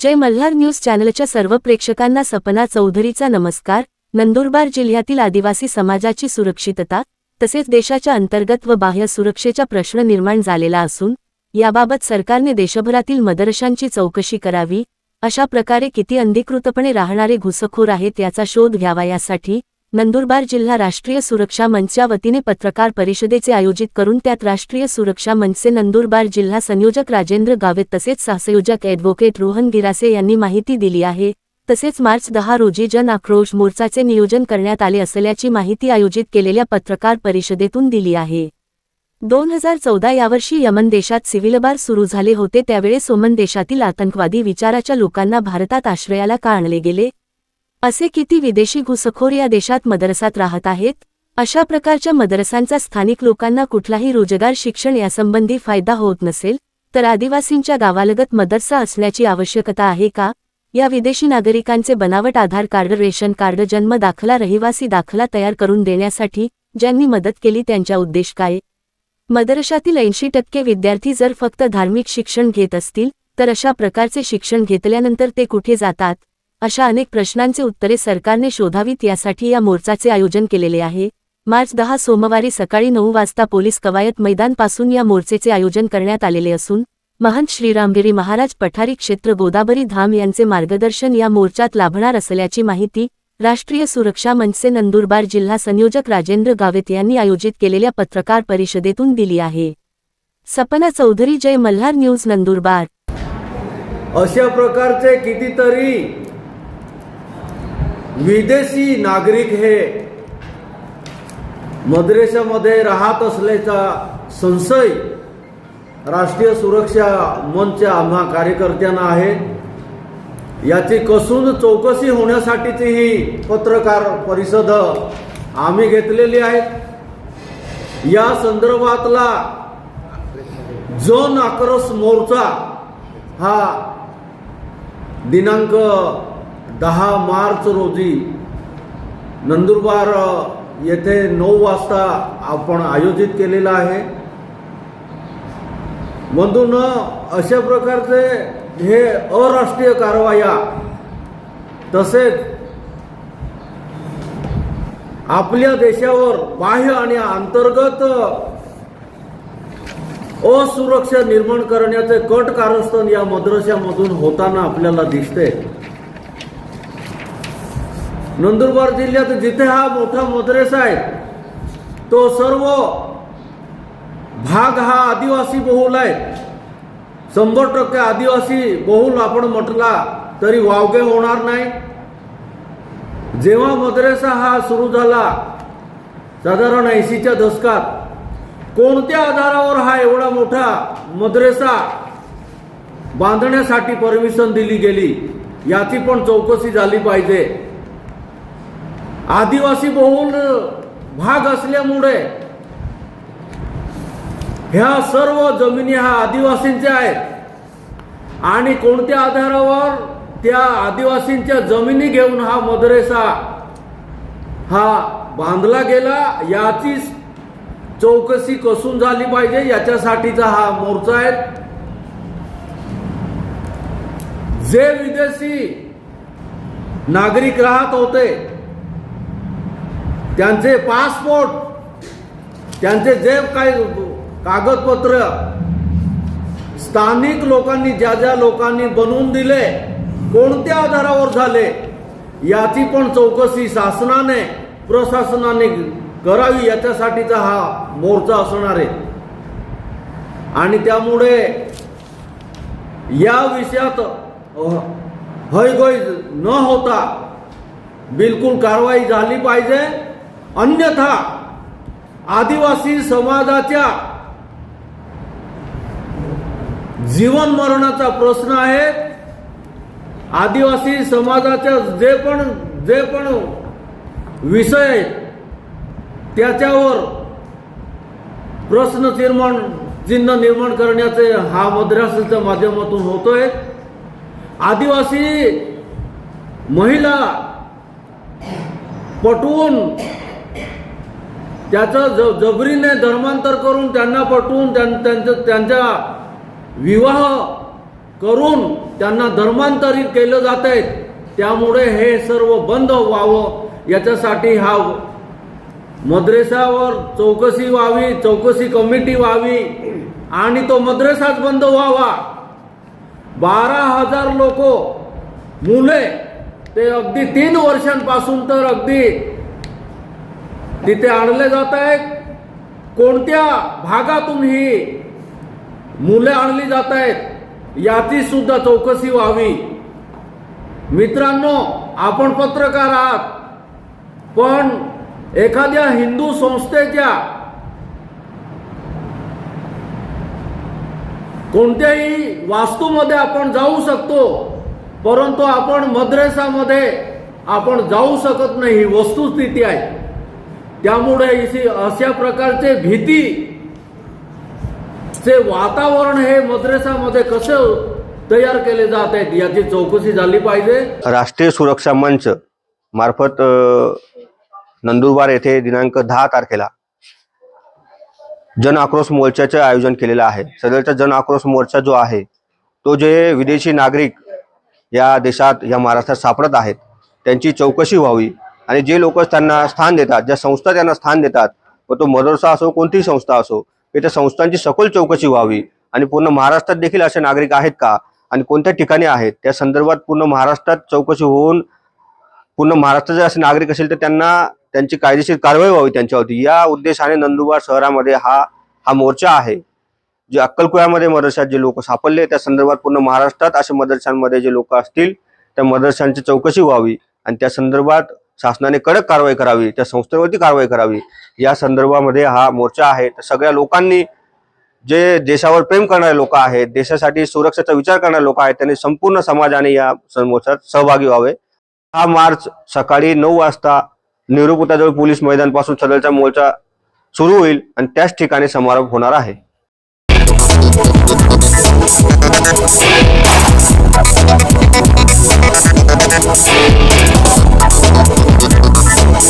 जय Malhar news चॅनलच्या सर्व प्रेक्षकांना सपना चौधरीचा नमस्कार. नंदुरबार जिल्ह्यातील आदिवासी समाजाची सुरक्षितता तसेच देशाच्या अंतर्गत व बाह्य सुरक्षेचा प्रश्न निर्माण झालेला असून याबाबत सरकारने देशभरातील मदरशांची चौकशी करावी अशा प्रकारे किती अंधिकृतपणे राहणारे घुसखोर आहेत याचा शोध घ्यावा यासाठी नंदुरबार जिल्हा राष्ट्रीय सुरक्षा मंचच्या वतीने पत्रकार परिषदेचे आयोजित करून त्यात राष्ट्रीय सुरक्षा मंचचे नंदुरबार जिल्हा संयोजक राजेंद्र गावित तसेच सहसंयोजक ॲडव्होकेट रोहन गिरासे यांनी माहिती दिली आहे. तसेच मार्च दहा रोजी जन आक्रोश मोर्चाचे नियोजन करण्यात आले असल्याची माहिती आयोजित केलेल्या पत्रकार परिषदेतून दिली आहे. दोन हजार चौदा यावर्षी यमन देशात सिव्हिलबार सुरू झाले होते त्यावेळी सोमन देशातील आतंकवादी विचाराच्या लोकांना भारतात आश्रयाला का आणले गेले. असे किती विदेशी घुसखोर या देशात मदरसात राहत आहेत? अशा प्रकारच्या मदरसांचा स्थानिक लोकांना कुठलाही रोजगार शिक्षण यासंबंधी फायदा होत नसेल तर आदिवासींच्या गावालगत मदरसा असण्याची आवश्यकता आहे का? या विदेशी नागरिकांचे बनावट आधार कार्ड रेशन कार्ड जन्म दाखला रहिवासी दाखला तयार करून देण्यासाठी ज्यांनी मदत केली त्यांचा उद्देश काय? मदरशातील ऐंशी टक्के विद्यार्थी जर फक्त धार्मिक शिक्षण घेत असतील तर अशा प्रकारचे शिक्षण घेतल्यानंतर ते कुठे जातात? अशा अनेक प्रश्नांचे उत्तरे सरकारने शोधावीत यासाठी या मोर्चाचे आयोजन केलेले आहे. मार्च दहा सोमवारी सकाळी नऊ वाजता पोलीस कवायत मैदानपासून या मोर्चेचे आयोजन करण्यात आलेले असून महंत श्रीरामगिरी महाराज पठारी क्षेत्र गोदावरी धाम यांचे मार्गदर्शन या मोर्चात लाभणार असल्याची माहिती राष्ट्रीय सुरक्षा मंचचे नंदुरबार जिल्हा संयोजक राजेंद्र गावित यांनी आयोजित केलेल्या पत्रकार परिषदेतून दिली आहे. सपना चौधरी जय मल्हार न्यूज नंदुरबार. अशा प्रकारचे कितीतरी विदेशी नागरिक हे मद्रेशामध्ये राहत असल्याचा संशय राष्ट्रीय सुरक्षा मंचच्या आम्हा कार्यकर्त्यांना आहे. याची कसून चौकशी होण्यासाठीची ही पत्रकार परिषद आम्ही घेतलेली आहे. या संदर्भातला जन आक्रोश मोर्चा हा दिनांक दहा मार्च रोजी नंदुरबार येथे नऊ वाजता आपण आयोजित केलेला आहे. म्हणून अशा प्रकारचे हे अराष्ट्रीय कारवाया तसेच आपल्या देशावर बाह्य आणि अंतर्गत असुरक्षा निर्माण करण्याचे कट कारस्थान या मद्रशामधून होताना आपल्याला दिसते. नंदुरबार जिल्ह्यात जिथे हा मोठा मद्रेसा आहे तो सर्व भाग हा आदिवासी बहुल आहे. शंभर टक्के आदिवासी बहुल आपण म्हटला तरी वावगे होणार नाही. जेव्हा मद्रेसा हा सुरू झाला साधारण ऐंशीच्या दशकात कोणत्या आधारावर हा एवढा मोठा मद्रेसा बांधण्यासाठी परमिशन दिली गेली याची पण चौकशी झाली पाहिजे. आदिवासी बहुल भाग असल्यामुळे ह्या सर्व जमिनी हा आदिवासींच्या आहेत. आणि कोणत्या आधारावर त्या आदिवासींच्या जमिनी घेऊन हा मदरेसा हा बांधला गेला याची चौकशी कसून झाली पाहिजे याच्यासाठीचा हा मोर्चा आहे. जे विदेशी नागरिक राहत होते त्यांचे पासपोर्ट त्यांचे जे काही कागदपत्र स्थानिक लोकांनी ज्या ज्या लोकांनी बनवून दिले कोणत्या आधारावर झाले याची पण चौकशी शासनाने प्रशासनाने करावी. याच्यासाठीचा हा मोर्चा असणार आहे. आणि त्यामुळे या विषयात हयगय न होता बिलकुल कारवाई झाली पाहिजे. अन्यथा आदिवासी समाजाच्या जीवन मरणाचा प्रश्न आहे. आदिवासी समाजाच्या जे पण जे पण विषय आहेत त्याच्यावर प्रश्न निर्माण चिन्ह निर्माण करण्याचे हा मद्रासच्या माध्यमातून होतोय. आदिवासी महिला पटवून त्याचं ज जबरीने धर्मांतर करून त्यांना पटवून त्यां- त्यांचं त्यांच्या विवाह करून त्यांना धर्मांतरित केलं जात आहे. त्यामुळे हे सर्व बंद व्हावं. याच्यासाठी हा मद्रेसावर चौकशी व्हावी चौकशी कमिटी व्हावी आणि तो मद्रेसाच बंद व्हावा. बारा हजार लोक मुले. ते अगदी तीन वर्षांपासून तर अगदी तिथे आणले जात आहेत. कोणत्या भागातून ही मुले आणली जात आहेत याची सुद्धा चौकशी व्हावी. मित्रांनो आपण पत्रकार आहात. पण एखाद्या हिंदू संस्थेच्या कोणत्याही वास्तूमध्ये आपण जाऊ शकतो परंतु आपण मद्रेसामध्ये आपण जाऊ शकत नाही. ही वस्तुस्थिती आहे. त्यामुळे इथे अशा प्रकारचे भीती चे वातावरण हे मद्रेसामध्ये कसं तयार केले जात आहेत याची चौकशी झाली पाहिजे. राष्ट्रीय सुरक्षा मंच मार्फत नंदुरबार येथे दिनांक दहा तारखेला जन आक्रोश मोर्चाचे आयोजन केलेलं आहे. सदरचा जन आक्रोश मोर्चा जो आहे तो जे विदेशी नागरिक या देशात या महाराष्ट्रात सापडत आहेत त्यांची चौकशी व्हावी. आणि जे लोक त्यांना स्थान देतात ज्या संस्था त्यांना स्थान देतात व तो मदरसा असो कोणतीही संस्था असो की त्या संस्थांची सखोल चौकशी व्हावी. आणि पूर्ण महाराष्ट्रात देखील असे नागरिक आहेत का? आणि कोणत्या ठिकाणी आहेत? त्या संदर्भात पूर्ण महाराष्ट्रात चौकशी होऊन पूर्ण महाराष्ट्राचे असे नागरिक असेल तर त्यांना त्यांची कायदेशीर कारवाई व्हावी त्यांच्यावरती. या उद्देशाने नंदुरबार शहरामध्ये हा हा मोर्चा आहे. जे अक्कलकुळ्यामध्ये मदरशात जे लोक सापडले त्या संदर्भात पूर्ण महाराष्ट्रात अशा मदरशांमध्ये जे लोक असतील त्या मदरशांची चौकशी व्हावी. आणि त्या संदर्भात शासनाने कडक कारवाई करावी त्या संस्थेवरती कारवाई करावी. या संदर्भामध्ये हा मोर्चा आहे. तर सगळ्या लोकांनी जे देशावर प्रेम करणारे लोक आहेत देशासाठी सुरक्षेचा विचार करणारे लोक आहेत त्यांनी संपूर्ण समाजाने या मोर्चात सहभागी व्हावे. हा मार्च सकाळी नऊ वाजता नेहरू पोलीस मैदानपासून सदरचा मोर्चा सुरू होईल आणि त्याच ठिकाणी समारोप होणार आहे. Thank you. house.